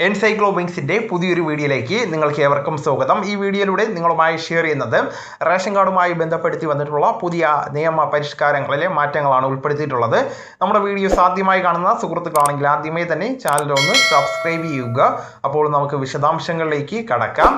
എൻസൈക്ലോബിങ്സിന്റെ പുതിയൊരു വീഡിയോയിലേക്ക് നിങ്ങൾക്ക് ഏവർക്കും സ്വാഗതം. ഈ വീഡിയോയിലൂടെ നിങ്ങളുമായി ഷെയർ ചെയ്യുന്നത് റേഷൻ കാർഡുമായി ബന്ധപ്പെടുത്തി വന്നിട്ടുള്ള പുതിയ നിയമ പരിഷ്കാരങ്ങളിലെ മാറ്റങ്ങളാണ് ഉൾപ്പെടുത്തിയിട്ടുള്ളത്. നമ്മുടെ വീഡിയോ സാധ്യമായി കാണുന്ന സുഹൃത്തുക്കളാണെങ്കിൽ ആദ്യമേ തന്നെ ചാനൽ ഒന്ന് സബ്സ്ക്രൈബ് ചെയ്യുക. അപ്പോൾ നമുക്ക് വിശദാംശങ്ങളിലേക്ക് കടക്കാം.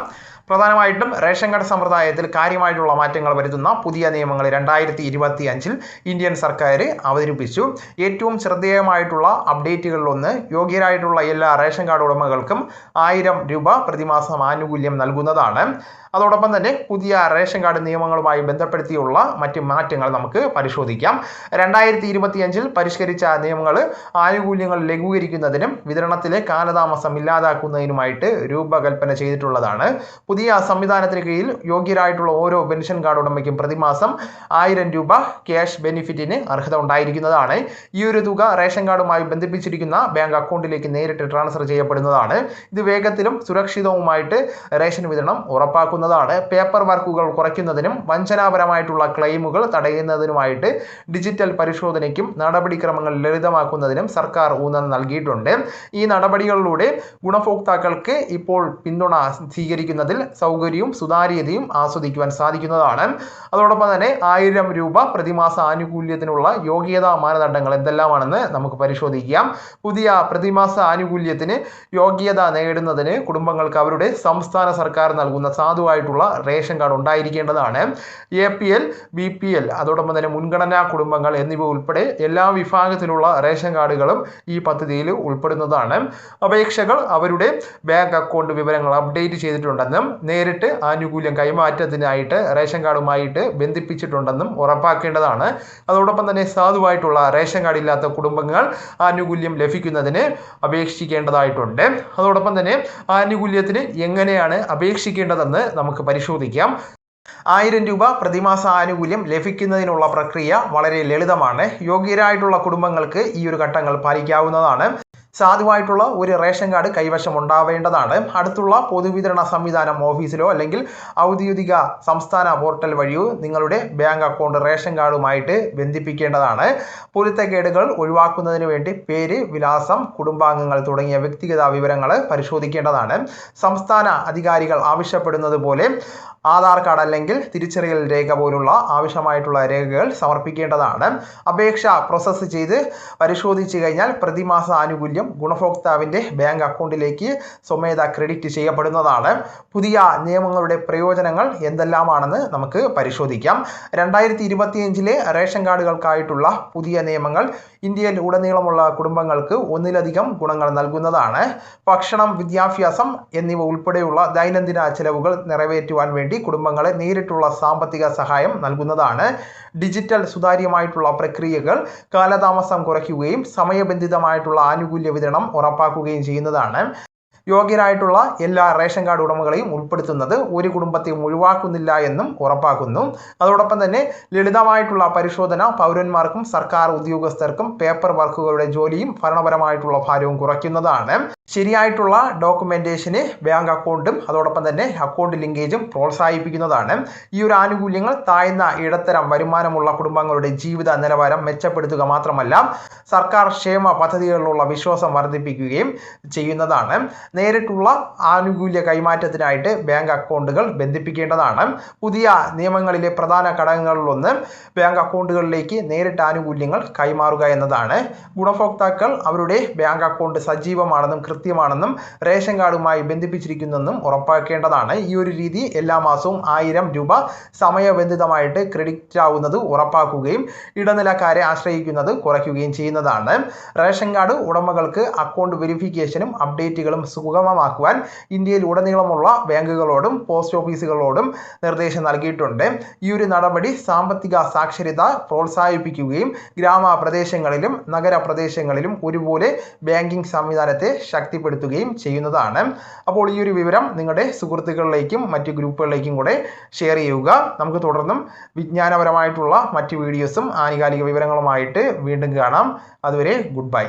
പ്രധാനമായിട്ടും റേഷൻ കാർഡ് സമ്പ്രദായത്തിൽ കാര്യമായിട്ടുള്ള മാറ്റങ്ങൾ വരുത്തുന്ന പുതിയ നിയമങ്ങൾ രണ്ടായിരത്തി ഇരുപത്തി അഞ്ചിൽ ഇന്ത്യൻ സർക്കാർ അവതരിപ്പിച്ചു. ഏറ്റവും ശ്രദ്ധേയമായിട്ടുള്ള അപ്ഡേറ്റുകളിലൊന്ന് യോഗ്യരായിട്ടുള്ള എല്ലാ റേഷൻ കാർഡ് ഉടമകൾക്കും ആയിരം രൂപ പ്രതിമാസം ആനുകൂല്യം നൽകുന്നതാണ്. അതോടൊപ്പം തന്നെ പുതിയ റേഷൻ കാർഡ് നിയമങ്ങളുമായി ബന്ധപ്പെടുത്തിയുള്ള മറ്റ് മാറ്റങ്ങൾ നമുക്ക് പരിശോധിക്കാം. രണ്ടായിരത്തി ഇരുപത്തി അഞ്ചിൽ പരിഷ്കരിച്ച നിയമങ്ങൾ ആനുകൂല്യങ്ങൾ ലഘൂകരിക്കുന്നതിനും വിതരണത്തിലെ കാലതാമസം ഇല്ലാതാക്കുന്നതിനുമായിട്ട് രൂപകൽപ്പന ചെയ്തിട്ടുള്ളതാണ്. പുതിയ സംവിധാനത്തിന് കീഴിൽ യോഗ്യരായിട്ടുള്ള ഓരോ പെൻഷൻ കാർഡ് ഉടമയ്ക്കും പ്രതിമാസം ആയിരം രൂപ ക്യാഷ് ബെനിഫിറ്റിന് അർഹത ഉണ്ടായിരിക്കുന്നതാണ്. ഈ ഒരു തുക റേഷൻ കാർഡുമായി ബന്ധിപ്പിച്ചിരിക്കുന്ന ബാങ്ക് അക്കൗണ്ടിലേക്ക് നേരിട്ട് ട്രാൻസ്ഫർ ചെയ്യപ്പെടുന്നതാണ്. ഇത് വേഗത്തിലും സുരക്ഷിതവുമായിട്ട് റേഷൻ വിതരണം ഉറപ്പാക്കുന്നതാണ്. പേപ്പർ വർക്കുകൾ കുറയ്ക്കുന്നതിനും വഞ്ചനാപരമായിട്ടുള്ള ക്ലെയിമുകൾ തടയുന്നതിനുമായിട്ട് ഡിജിറ്റൽ പരിശോധനയ്ക്കും നടപടിക്രമങ്ങൾ ലളിതമാക്കുന്നതിനും സർക്കാർ ഊന്നൽ നൽകിയിട്ടുണ്ട്. ഈ നടപടികളിലൂടെ ഗുണഭോക്താക്കൾക്ക് ഇപ്പോൾ പിന്തുണ സ്വീകരിക്കുന്നതിൽ സൗകര്യവും സുതാര്യതയും ആസ്വദിക്കുവാൻ സാധിക്കുന്നതാണ്. അതോടൊപ്പം തന്നെ ആയിരം രൂപ പ്രതിമാസ ആനുകൂല്യത്തിനുള്ള യോഗ്യതാ മാനദണ്ഡങ്ങൾ എന്തെല്ലാമാണെന്ന് നമുക്ക് പരിശോധിക്കാം. പുതിയ പ്രതിമാസ ആനുകൂല്യത്തിന് യോഗ്യത നേടുന്നതിന് കുടുംബങ്ങൾക്ക് അവരുടെ സംസ്ഥാന സർക്കാർ നൽകുന്ന സാധുവായിട്ടുള്ള ration card ഉണ്ടായിരിക്കേണ്ടതാണ്. A P L B P L അതോടൊപ്പം തന്നെ മുൻഗണനാ കുടുംബങ്ങൾ എന്നിവ ഉൾപ്പെടെ എല്ലാ വിഭാഗത്തിലുള്ള റേഷൻ കാർഡുകളും ഈ പദ്ധതിയിൽ ഉൾപ്പെടുന്നതാണ്. അപേക്ഷകൾ അവരുടെ ബാങ്ക് അക്കൗണ്ട് വിവരങ്ങൾ അപ്ഡേറ്റ് ചെയ്തിട്ടുണ്ടെന്നും നേരിട്ട് ആനുകൂല്യം കൈമാറ്റത്തിനായിട്ട് റേഷൻ കാർഡുമായിട്ട് ബന്ധിപ്പിച്ചിട്ടുണ്ടെന്നും ഉറപ്പാക്കേണ്ടതാണ്. അതോടൊപ്പം തന്നെ സാധുവായിട്ടുള്ള റേഷൻ കാർഡ് ഇല്ലാത്ത കുടുംബങ്ങൾ ആനുകൂല്യം ലഭിക്കുന്നതിന് അപേക്ഷിക്കേണ്ടതായിട്ടുണ്ട്. അതോടൊപ്പം തന്നെ ആനുകൂല്യത്തിന് എങ്ങനെയാണ് അപേക്ഷിക്കേണ്ടതെന്ന് നമുക്ക് പരിശോധിക്കാം. ആയിരം രൂപ പ്രതിമാസ ആനുകൂല്യം ലഭിക്കുന്നതിനുള്ള പ്രക്രിയ വളരെ ലളിതമാണ്. യോഗ്യരായിട്ടുള്ള കുടുംബങ്ങൾക്ക് ഈ ഒരു ഘട്ടങ്ങൾ പാലിക്കാവുന്നതാണ്. സാധുവായിട്ടുള്ള ഒരു റേഷൻ കാർഡ് കൈവശം ഉണ്ടാവേണ്ടതാണ്. അടുത്തുള്ള പൊതുവിതരണ സംവിധാനം ഓഫീസിലോ അല്ലെങ്കിൽ ഔദ്യോഗിക സംസ്ഥാന പോർട്ടൽ വഴിയോ നിങ്ങളുടെ ബാങ്ക് അക്കൗണ്ട് റേഷൻ കാർഡുമായിട്ട് ബന്ധിപ്പിക്കേണ്ടതാണ്. പൊരുത്തക്കേടുകൾ ഒഴിവാക്കുന്നതിന് വേണ്ടി പേര് വിലാസം കുടുംബാംഗങ്ങൾ തുടങ്ങിയ വ്യക്തിഗത വിവരങ്ങൾ പരിശോധിക്കേണ്ടതാണ്. സംസ്ഥാന അധികാരികൾ ആവശ്യപ്പെടുന്നത് പോലെ ആധാർ കാർഡ് അല്ലെങ്കിൽ തിരിച്ചറിയൽ രേഖ പോലുള്ള ആവശ്യമായിട്ടുള്ള രേഖകൾ സമർപ്പിക്കേണ്ടതാണ്. അപേക്ഷ പ്രോസസ്സ് ചെയ്ത് പരിശോധിച്ച് കഴിഞ്ഞാൽ പ്രതിമാസ ആനുകൂല്യം ഗുണഭോക്താവിന്റെ ബാങ്ക് അക്കൗണ്ടിലേക്ക് സ്വമേധ ക്രെഡിറ്റ് ചെയ്യപ്പെടുന്നതാണ്. പുതിയ നിയമങ്ങളുടെ പ്രയോജനങ്ങൾ എന്തെല്ലാമാണെന്ന് നമുക്ക് പരിശോധിക്കാം. രണ്ടായിരത്തി ഇരുപത്തിയഞ്ചിലെ റേഷൻ കാർഡുകൾക്കായിട്ടുള്ള പുതിയ നിയമങ്ങൾ ഇന്ത്യയിൽ ഉടനീളമുള്ള കുടുംബങ്ങൾക്ക് ഒന്നിലധികം ഗുണങ്ങൾ നൽകുന്നതാണ്. ഭക്ഷണം വിദ്യാഭ്യാസം എന്നിവ ഉൾപ്പെടെയുള്ള ദൈനംദിന ചെലവുകൾ നിറവേറ്റുവാൻ വേണ്ടി കുടുംബങ്ങളെ നേരിട്ടുള്ള സാമ്പത്തിക സഹായം നൽകുന്നതാണ്. ഡിജിറ്റൽ സുതാര്യമായിട്ടുള്ള പ്രക്രിയകൾ കാലതാമസം കുറയ്ക്കുകയും സമയബന്ധിതമായിട്ടുള്ള ആനുകൂല്യ വിതരണം ഉറപ്പാക്കുകയും ചെയ്യുന്നതാണ്. യോഗ്യരായിട്ടുള്ള എല്ലാ റേഷൻ കാർഡ് ഉടമകളെയും ഉൾപ്പെടുത്തുന്നത് ഒരു കുടുംബത്തെയും ഒഴിവാക്കുന്നില്ല എന്നും ഉറപ്പാക്കുന്നു. അതോടൊപ്പം തന്നെ ലളിതമായിട്ടുള്ള പരിശോധന പൗരന്മാർക്കും സർക്കാർ ഉദ്യോഗസ്ഥർക്കും പേപ്പർ വർക്കുകളുടെ ജോലിയും ഭരണപരമായിട്ടുള്ള ഭാരവും കുറയ്ക്കുന്നതാണ്. ശരിയായിട്ടുള്ള ഡോക്യുമെന്റേഷന് ബാങ്ക് അക്കൗണ്ടും അതോടൊപ്പം തന്നെ അക്കൗണ്ട് ലിങ്കേജും പ്രോത്സാഹിപ്പിക്കുന്നതാണ്. ഈ ഒരു ആനുകൂല്യങ്ങൾ താഴ്ന്ന ഇടത്തരം വരുമാനമുള്ള കുടുംബങ്ങളുടെ ജീവിത നിലവാരം മെച്ചപ്പെടുത്തുക മാത്രമല്ല സർക്കാർ ക്ഷേമ പദ്ധതികളിലുള്ള വിശ്വാസം വർദ്ധിപ്പിക്കുകയും ചെയ്യുന്നതാണ്. നേരിട്ടുള്ള ആനുകൂല്യ കൈമാറ്റത്തിനായിട്ട് ബാങ്ക് അക്കൗണ്ടുകൾ ബന്ധിപ്പിക്കേണ്ടതാണ്. പുതിയ നിയമങ്ങളിലെ പ്രധാന ഘടകങ്ങളിലൊന്ന് ബാങ്ക് അക്കൗണ്ടുകളിലേക്ക് നേരിട്ട് ആനുകൂല്യങ്ങൾ കൈമാറുക എന്നതാണ്. ഗുണഭോക്താക്കൾ അവരുടെ ബാങ്ക് അക്കൗണ്ട് സജീവമാണെന്നും കൃത്യമാണെന്നും റേഷൻ കാർഡുമായി ബന്ധിപ്പിച്ചിരിക്കുന്നെന്നും ഉറപ്പാക്കേണ്ടതാണ്. ഈ ഒരു രീതി എല്ലാ മാസവും ആയിരം രൂപ സമയബന്ധിതമായിട്ട് ക്രെഡിറ്റ് ആവുന്നത് ഉറപ്പാക്കുകയും ഇടനിലക്കാരെ ആശ്രയിക്കുന്നത് കുറയ്ക്കുകയും ചെയ്യുന്നതാണ്. റേഷൻ കാർഡ് ഉടമകൾക്ക് അക്കൗണ്ട് വെരിഫിക്കേഷനും അപ്ഡേറ്റുകളും സുഗമമാക്കുവാൻ ഇന്ത്യയിൽ ഉടനീളമുള്ള ബാങ്കുകളോടും പോസ്റ്റ് ഓഫീസുകളോടും നിർദ്ദേശം നൽകിയിട്ടുണ്ട്. ഈ ഒരു നടപടി സാമ്പത്തിക സാക്ഷരത പ്രോത്സാഹിപ്പിക്കുകയും ഗ്രാമപ്രദേശങ്ങളിലും നഗരപ്രദേശങ്ങളിലും ഒരുപോലെ ബാങ്കിംഗ് സംവിധാനത്തെ ശക്തിപ്പെടുത്തുകയും ചെയ്യുന്നതാണ്. അപ്പോൾ ഈ ഒരു വിവരം നിങ്ങളുടെ സുഹൃത്തുക്കളിലേക്കും മറ്റ് ഗ്രൂപ്പുകളിലേക്കും കൂടെ ഷെയർ ചെയ്യുക. നമുക്ക് തുടർന്നും വിജ്ഞാനപരമായിട്ടുള്ള മറ്റ് വീഡിയോസും ആനുകാലിക വിവരങ്ങളുമായിട്ട് വീണ്ടും കാണാം. അതുവരെ ഗുഡ് ബൈ